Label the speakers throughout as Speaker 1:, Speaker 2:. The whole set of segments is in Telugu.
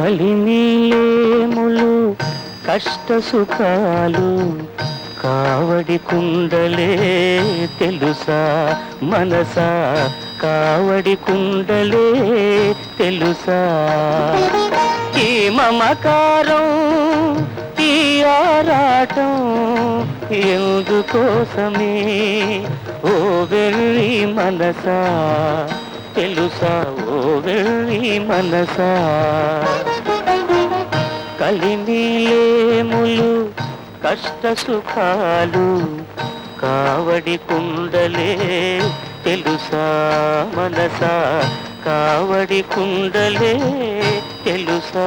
Speaker 1: కలినీలేములు కష్ట సుఖాలు కావడి కుండలే తెలుసా మనసా? కావడి కుండలే తెలుసా? ఈ మమకారం ఈ ఆరాటం ఎందుకోసమే? ఓ వెళ్ళి మనసా తెలుసా? ఓ వెళ్ళి మనసా? కలినీలేములు కష్ట సుఖాలు కావడి కుండలే తెలుసా మనసా? కావడి కుండలే తెలుసా?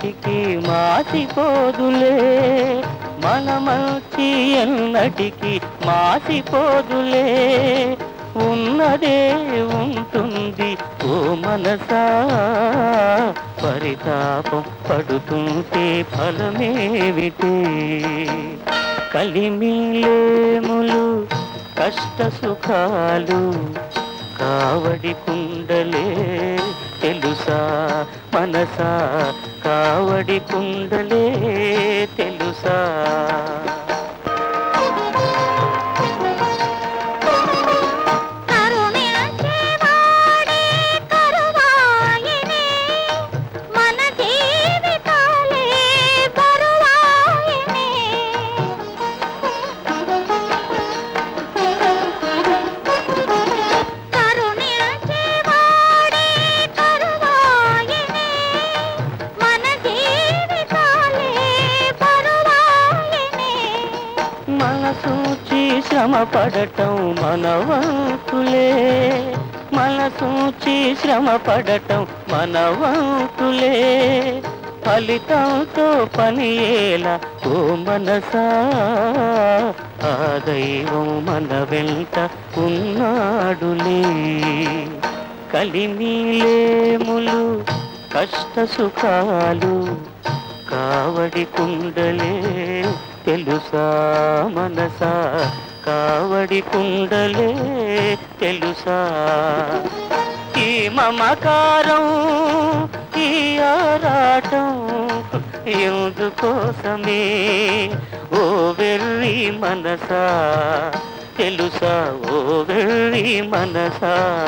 Speaker 1: ఎన్నటికి మాసిపోదులే. మన మంచి ఎన్నటికి మాసిపోదులే. ఉన్నదే ఉంటుంది ఓ మనసా. పరితాపం పడుతుంటే ఫలమేమిటి? కలిమిలేములు కష్ట సుఖాలు కావడి కుండలే తెలుసా మనసా? కావడి కుండలే తెలుసా? మనసూచి శ్రమ పడటం మనవంతులే. మనసూచి శ్రమ పడటం మనవంతులే. ఫలితంతో పనియేలా ఓ మనసా. ఆ దైవం మన వెంట ఉన్నాడులే. కలిమీలేములు కష్ట సుఖాలు కావడి కుండలే. తెలుసా మనసా? కావడి కుండలే తెలుసా? ఈ మమకారం ఈ ఆరాటం ఎందుకోసమే? ఓ వెర్రి మనసా తెలుసా? ఓ వెర్రి మనసా?